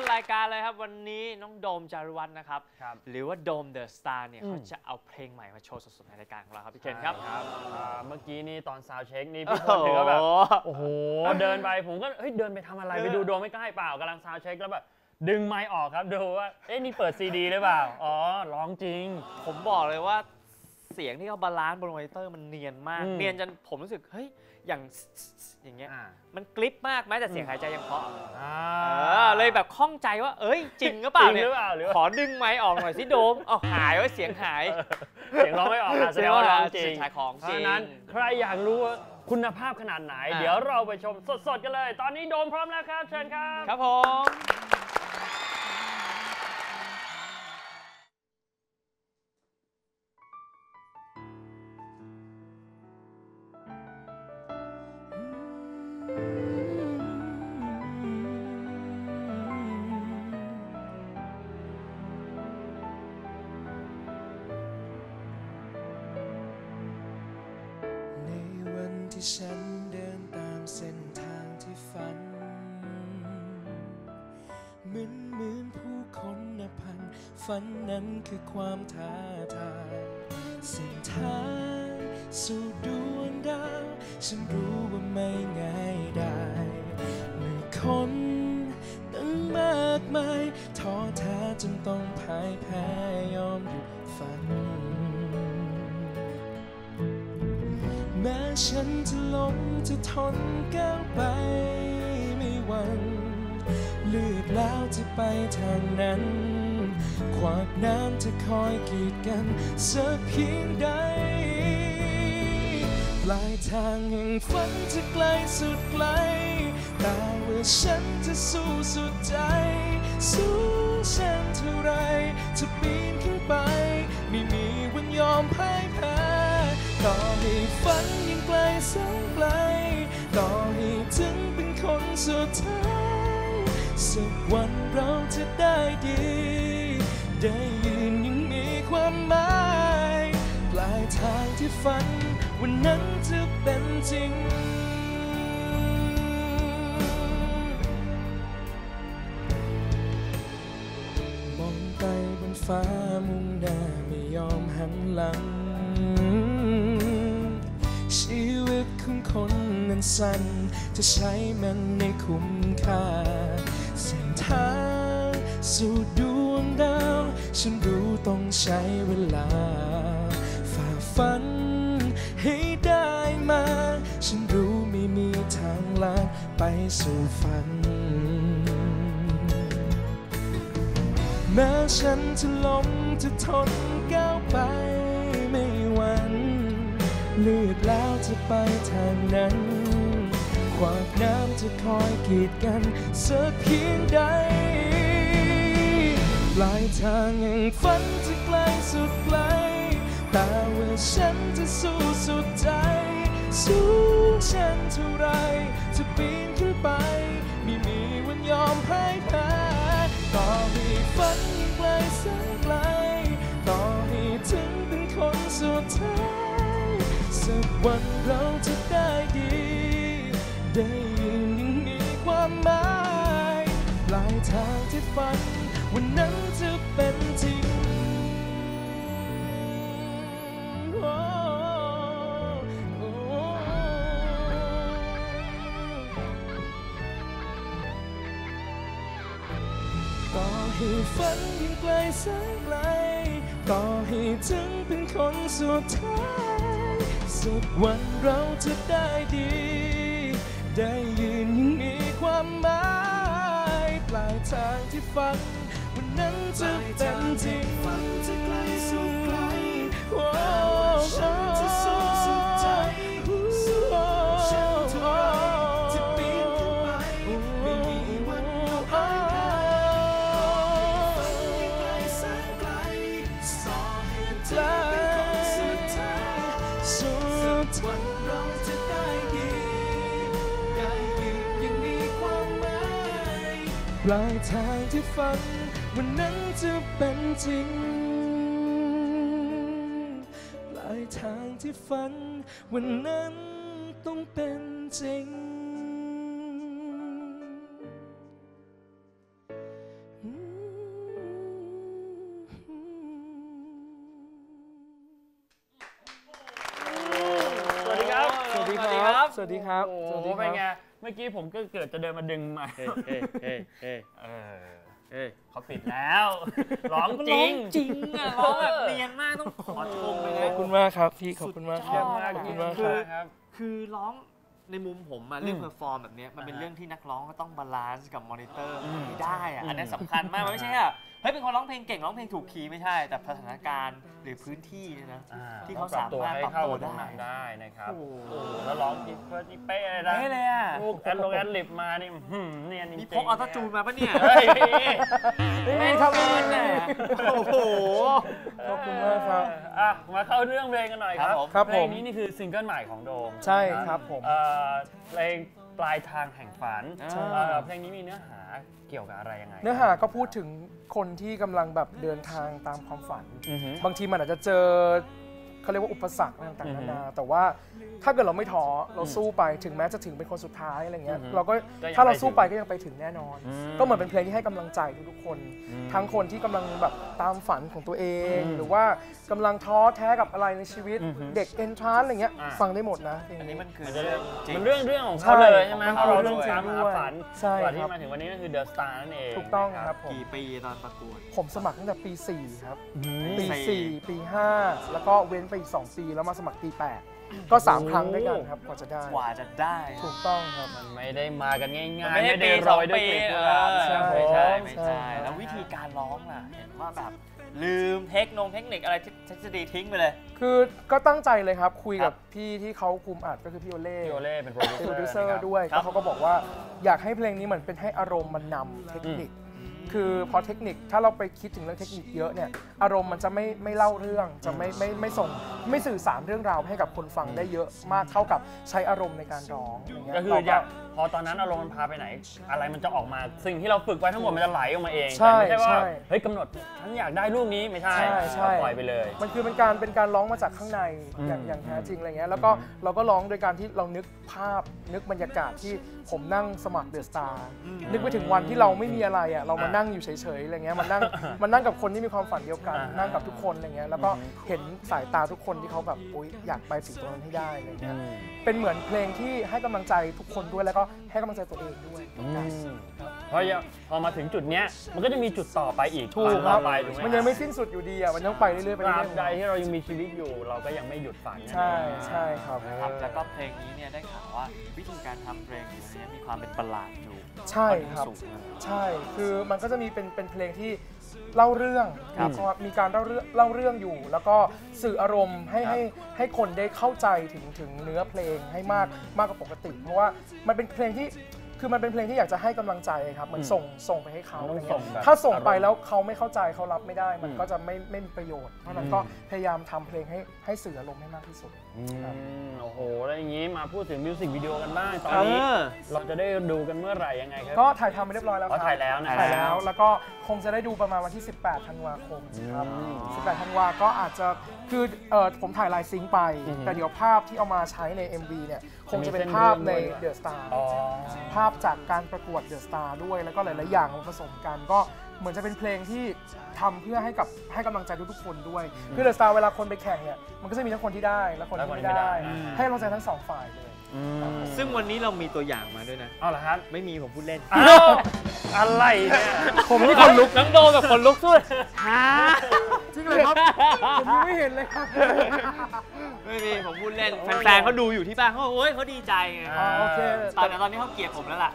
นรายการเลยครับ วันนี้น้องโดมจารุวัฒน์นะครับ ครับหรือว่าโดมเดอะสตาร์เนี่ยอืมเขาจะเอาเพลงใหม่มาโชว์สดๆในรายการของเราครับพี่เคนครับ ครับอ่าเมื่อกี้นี่ตอนซาวเช็คนี่พี่พลถึงก็แบบ โอ้โห เดินไปผมก็เฮ้ยเดินไปทำอะไรไปดูโดมไม่ใกล้เปล่ากำลังซาวเช็คแล้วแบบดึงไมค์ออกครับดูว่าเอ๊ะนี่เปิดซีดีหรือเปล่า อ๋อร้องจริง ผมบอกเลยว่า เสียงที่เขาบาลานซ์บนมอนิเตอร์มันเนียนมาก อืม เนียนจนผมรู้สึก เฮ้ย อย่างอย่างเงี้ย อ่ามันกริปมากแม้แต่เสียงหายใจยังเพราะอ่าเออเลยแบบข้องใจว่า เอ้ย จริงหรือเปล่าจริงเนี่หยรือเปล่าหรือว่าขอดึงไมค์ออกหน่อยสิโดม เอาหายไว้เสียงหาย เสียงร้องไม่ออกอะแสดงว่าร้องจริงขายของเพจริราะงฉะนั้นใครอยากรู้ว่าคุณภาพขนาดไหน อ่า เดี๋ยวเราไปชมสดๆกันเลย ตอนนี้โดมพร้อมแล้วครับเชิญครับ ครับผม เหมือนเหมือนผู้คนนับพัน ฝันนั้นคือความท้าทายเส้นทางสู่ดวงดาวฉันรู้ว่าไม่ง่ายได้เมื่อคนตั้งมากมายท้อแท้จนต้องพ่ายแพ้ยอมหยุดฝัน แม้ฉันจะล้มจะทนก้าวไปไม่หวั่น เลือกแล้วจะไปทางนั้น ขวากน้ำจะคอยกีดกันสักเพียงใด ปลายทางแห่งฝันจะไกลสุดไกล แต่ว่าฉันจะสู้สุดใจ สู้ฉันเท่าไร จะปีนขึ้นไป ไม่มีวันยอมพ่ายแพ้ต่อให้ฝันยังไกลแสนไกล ต่อให้ถึงเป็นคนสุดท้าย สักวันเราจะได้ดี ได้ยืนยังมีความหมาย ปลายทางที่ฝัน วันนั้นจะเป็นจริง มองไปบนฟ้ามุ่งหน้าไม่ยอมหันหลัง ชีวิตของคนนั้นสั้นจะใช้มันในคุ้มค่าา สู่ดวงดาว ฉันรู้ต้องใช้เวลา ฝ่าฟันให้ได้มา ฉันรู้ไม่มีทางลัดไปสู่ฝัน แม้ฉันจะล้มจะทนก้าวไปไม่หวั่นเลือกแล้วจะไปทางนั้น ขวาน้ำจะคอยกีดกันสักเพียงใดปลายทางแห่งฝันจะไกลสุดไกลแต่ว่าฉันจะสู้สุดใจ สู้ฉันเท่าไร จะปีนขึ้นไป ไม่มีวันยอมพ่ายแพ้ต่อให้ฝันยังไกลแสนไกลต่อให้ถึงเป็นคนสุดท้ายสักวันเราจะ ทางที่ฝัน วันนั้นจะเป็นจริงโอ้โอ้ต่อให้ฝันยังไกลแสนไกล ต่อให้ถึงเป็นคนสุดท้าย สักวันเราจะได้ดี ได้ยืนยังมีความหมายป ลายทางที่ฝัน วันนั้นจะเป็นจริงฝันจะไกลสุด ปลายทางที่ฝันวันนั้นจะเป็นจริง ปลายทางที่ฝันวันนั้นต้องเป็นจริง สวัสดีครับ สวัสดีครับ สวัสดีครับ โอ้เป็นไง เมื่อกี้ผมก็เกิดจะเดินมาดึงไมาเฮ้ยเฮ้ยเฮ้ยเฮ้ยเออเฮ้ยเขาปิดแล้วร้องจริงจริงอะร้องแบบเนียนมากต้องขอชมเลยขนะอบคุณมากครับพี่ขอบคุณมากคเยี่รัยบมมากขอบจริคุงณมากคครัรับบครับคือร้อง ในมุมผมอะเรื่องอืมเพอร์ฟอร์มแบบเนี้ยมันเป็นอ่าฮะเรื่องที่นักร้องก็ต้องบาลานซ์กับมอนิเตอร์อืมให้ได้อะอืมอันนี้สำคัญมากมันไม่ใช่อะเฮ้ยเป็นคนร้องเพลงเก่งร้องเพลงถูกคีย์ไม่ใช่ แต่สถานการณ์หรือพื้นที่เนี่ยนะอ่ที่เขาปรับตัวสามารถให้เข้ากับปตรัรบงตัวนั้นได้ได้นะครับโอ้โหโอ้โหแล้วร้องที่เพื่อที่เป๊ะเลยนะเป๊ะเลยอะลูกแอนลงแอนลิปมานี่หืมเนียนจริงๆมีพกออโต้จูนมาปะเนี่ยเฮ้ยพี่ไม่ทำเงินน่ะโอ้โห ขอบคุณมากครับอะมาเข้าเรื่องเพลงกันหน่อยครับครับเพลผงมนี้นี่คือซิงเกิลใหม่ของโดม ใช่ครับผม เอ่อเพลงปลายทางแห่งฝันใช่เอ่อเพลงนี้มีเนื้อหาเกี่ยวกับอะไรยังไง เนื้อหาก็พูดถึงคนที่กำลังแบบเดินทางตามความฝัน อือหือบางทีมันอาจจะเจอ เขาเรียกว่าอุปสรรคอะไรต่างๆอือนาฮึนาแต่ว่าถ้าเกิดเราไม่ท้อเราอืมสู้ไปถึงแม้จะถึงเป็นคนสุดท้ายอะไรเงี้ยอือฮึเราก็ก็ยังถ้าเราไปสู้ถึงไปก็ยังไปถึงแน่นอนอืมก็เหมือนเป็นเพลงที่ให้กำลังใจทุกๆคนอืมทั้งคนที่กำลังแบบตามฝันของตัวเองอืมหรือว่ากำลังท้อแท้กับอะไรในชีวิตอือฮึเด็กเอนทรานอะไรเงี้ยอ่าฟังได้หมดนะเพลงอันนี้นี้มันคือมันจะเรื่องจริงมันเรื่องเรื่องของใช่เขาเลยใช่ไหมมันเขาคือเรื่องจริงตามหาด้วยฝันใช่ก่อนที่ครับมาถึงวันนี้ก็คือเดอะสตาร์นั่นเองถูกต้องครับผมกี่ปีตอนประกวดผมสมัครตั้งแต่ปี4ครับอืมปีสี่4ปี5แล้วก็เว้นไปอีก 2 ปีแล้วมาสมัครปี8ก็ 3 ครั้งด้วยกันครับกว่าจะได้กว่าจะได้ ถูกต้องครับ มันไม่ได้มากันง่ายๆมันไม่ได้ปีโรยด้วยสองปีกลีบกุหลาบเออนะครับไม่ใช่ผมไม่ใช่ใช่แล้ววิธีการร้องล่ะ เห็นว่าแบบลืมเทคโนงเทคนิคอะไรทฤษฎีทิ้งไปเลย คือก็ตั้งใจเลยครับคุยครักับบพี่ที่เขาคุมอัดก็คือพี่โอเล่พี่โอเล่เป็นโปรดิวเป็นเซอโปรร์ดิวเซอร์นะครับด้วยครับก็เขาก็บอกว่าอยากให้เพลงนี้เหมือนเป็นให้อารมณ์มันนำเทคนิค คือพอเทคนิคถ้าเราไปคิดถึงเรื่องเทคนิคเยอะเนี่ยอารมณ์มันจะไม่ไม่เล่าเรื่องจะไม่ไม่ไม่ส่งไม่สื่อสารเรื่องราวให้กับคนฟังได้เยอะมากเท่ากับใช้อารมณ์ในการร้องอย่างเงี้ยก็คือเราอยากพอตอนนั้นอารมณ์มันพาไปไหน อะไรมันจะออกมา สิ่งที่เราฝึกไว้ทั้งหมดมันจะไหลออกมาเองใช่แต่ไม่ใช่ว่าใช่เฮ้ยกำหนดฉันอยากได้รูปนี้ไม่ใช่ใช่ใช่เราปล่อยไปเลย มันคือเป็นการเป็นการร้องมาจากข้างในอืมอย่างอย่างแท้จริงอะไรเงี้ยแล้วก็เราก็ร้องโดยการที่เรานึกภาพนึกบรรยากาศที่ผมนั่งสมัครเดอะสตาร์นึกไปถึงวันที่เราไม่มีอะไรอะเรามานั่งอยู่เฉยๆอะไรเงี้ยมานั่งมานั่งกับคนที่มีความฝันเดียวกันอ่าฮะนั่งกับทุกคนอะไรเงี้ยแล้วก็เห็นสายตาทุกคนที่เขาแบบอุ๊ยอยากไปถึงตรงนั้นให้ได้อะไรเงี้ยเป็นเหมือนเพลงที่ให้กำลังใจทุกคนด้วยแล้วก็ให้กำลังใจตัวเองด้วยอืมเพราะยังพอมาถึงจุดเนี้ยมันก็จะมีจุดต่อไปอีกถูกฝันคต่รัอบไปถูกไหมมันยังไม่สิ้นสุดอยู่ดีอะมันต้องไปเรื่อยๆไปตเรื่ราอยบใดๆที่เรายังมีชีวิตอยู่เราก็ยังไม่หยุดฝันนั่นใช่เองใช่ครับครับแล้วก็เพลงนี้เนี่ยได้ข่าวว่าวิธีการทำเพลงของเนี่ยมีความเป็นบัลลาดอยู่ใช่ครับ สูงมากใช่ คือมันก็จะมีเป็นเป็นเพลงที่เล่าเรื่องครับแล้วก็มีการเล่าเรื่องเล่าเรื่องอยู่ แล้วก็สื่ออารมณ์ให้ครับ ให้ให้คนได้เข้าใจถึงถึงเนื้อเพลงให้มากมากกว่าปกติ เพราะว่ามันเป็นเพลงที่ คือมันเป็นเพลงที่อยากจะให้กำลังใจครับเหมือนส่งส่งไปให้เขามันอะไรต้องเงี้ส่งแบบยถ้าส่งไปอารมณ์แล้วเขาไม่เข้าใจเขารับไม่ได้ มันอืมก็จะไม่ไม่มีประโยชน์เพราะฉะนั้นอืมก็พยายามทำเพลงให้ให้สื่ออารมณ์ให้มากที่สุดครับ อืมโอ้โหแล้วอย่างนี้มาพูดถึงมิวสิกวิดีโอกันบ้างตอนนี้เออ เราจะได้ดูกันเมื่อไหร่ยังไงครับ ก็ถ่ายทำไปเรียบร้อยแล้วคอ๋รัอบถ่ายแล้วนะถ่ายแล้ว แล้วก็คงจะได้ดูประมาณวันที่ 18 ธันวาคมครับอืม18 ธันวาก็อาจจะ คือเออผมถ่ายลายซิงค์ไปอือฮึแต่เดี๋ยวภาพที่เอามาใช้ใน MV เนี่ย คงจะเป็นจะมีเส้นภาพในเรื่องด้วยเดอะสตาร์อ๋อภาพจากการประกวดเดอะสตาร์ด้วยแล้วก็หลาย ๆ อย่างมาผสมกันก็เหมือนจะเป็นเพลงที่ทำเพื่อให้กับให้กำลังใจทุกๆคนด้วย คือเดอะสตาร์เวลาคนไปแข่งเนี่ยมันก็จะมีทั้งคนที่ได้และคนที่ไม่และคนที่ไม่ได้ได้อืมให้กำลังใจทั้งสองฝ่ายเลยอืมซึ่งวันนี้เรามีตัวอย่างมาด้วยนะเอาเหรอครับไม่มีผมพูดเล่นอ้าวอะไรเนี่ยผมนี่คนลุกน้องโดแบบคนลุกสุดฮะจ ริงเลยครับ ผมยังไม่เห็นเลยครับ ไม่มีผมพูดเล่นแฟนๆเขาดูอยู่ที่บ้านเขาบอกโอ้ยเขาดีใจไงอ่าโอเค ตอนตอนนี้เขาเกลียดผมแล้วล่ะ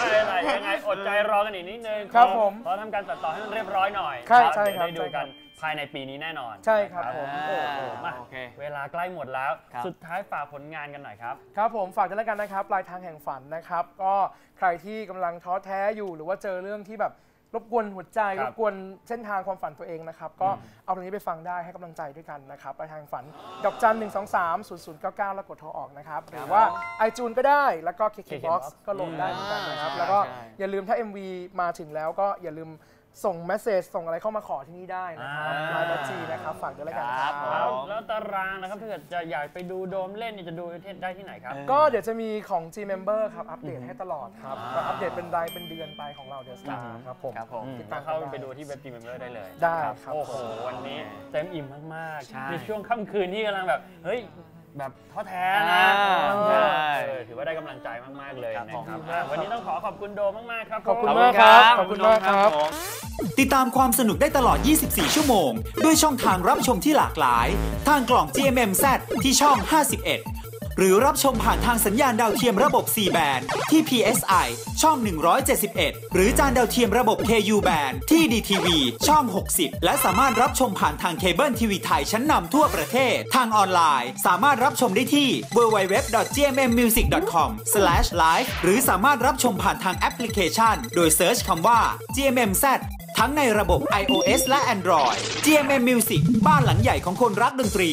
อะไรอะไรยังไงอดใจรอกันอีกนิดนึงครับผมขอทำการตัดต่อให้มันเรียบร้อยหน่อยใช่แล้วใช่เดี๋ยวครับได้ดูใช่ครักับนภายในปีนี้แน่นอนใช่ครับผมโอ้โหมาโอเคเวลาใกล้หมดแล้วครับสุดท้ายฝากผลงานกันหน่อยครับ ครับผมฝากกันแล้วกันนะครับปลายทางแห่งฝันนะครับ ก็ใครที่กำลังท้อแท้อยู่หรือว่าเจอเรื่องที่แบบ รบกวนหัวใจครัรบบกวนเส้นทางความฝันตัวเองนะครับ ก็เอาตรงนี้ไปฟังได้ให้กำลังใจด้วยกันนะครับปลายทางแห่งฝันดอกจัน1 2 3 0 0 9 9แล้วกดโทรออกนะครับ หรือว่า iTunes ก็ได้แล้วก็ KKBox ก็โหลดได้เหมือนกันนะครับใช่แล้วก็ใช่อย่าลืมถ้า MV มาถึงแล้วก็อย่าลืม ส่งเมสเซจส่งอะไรเข้ามาขอที่นี่ได้นะครับอ่าไลน์บัจีนะครับฝากด้วยแล้วกันคครัรับบผมแล้วแล้วตารางนะครับถ้าเกิดจะอยากไปดูโดมเล่นเนี่ยจะดูได้ที่ไหนครับ ก็เดี๋ยวจะมีของ G Member ครับ อัปเดตอือฮึให้ตลอดครับอ่าก็อัปเดตเป็นรายเป็นเดือนไปของเราเด e s สอืตาอฮึร์ครับผมครับผมอืมติดตามเข้ากันได้ไปดูที่เว็บจีเมมเบอร์ได้เลย ได้ครับ โอ้โหผมวันนี้เต็มอิ่มมากใช่ๆในช่วงค่ำคืนที่กำลังแบบ เฮ้ย แบบท้อแท้นะอ่าเออใช่เออถือว่าได้กำลังใจมาก ๆ เลยครับนะผมครับอะวันนี้ต้องขอขอบคุณโดมมาก ๆ ครับขอบคุณผมมากครับขอบคุณมากครับผมติดตามความสนุกได้ตลอด 24 ชั่วโมง ด้วยช่องทางรับชมที่หลากหลาย ทางกล่อง GMMZ ที่ช่อง 51 หรือรับชมผ่านทางสัญญาณดาวเทียมระบบ C band ที่ PSI ช่อง 171 หรือจานดาวเทียมระบบ KU band ที่ DTV ช่อง 60 และสามารถรับชมผ่านทางเคเบิลทีวีไทยชั้นนำทั่วประเทศ ทางออนไลน์ สามารถรับชมได้ที่ www.gmmmusic.com/live หรือสามารถรับชมผ่านทางแอปพลิเคชัน โดยเซิร์ชคำว่า GMMZ ทั้งในระบบ iOS และ Android GMM Music บ้านหลังใหญ่ของคนรักดนตรี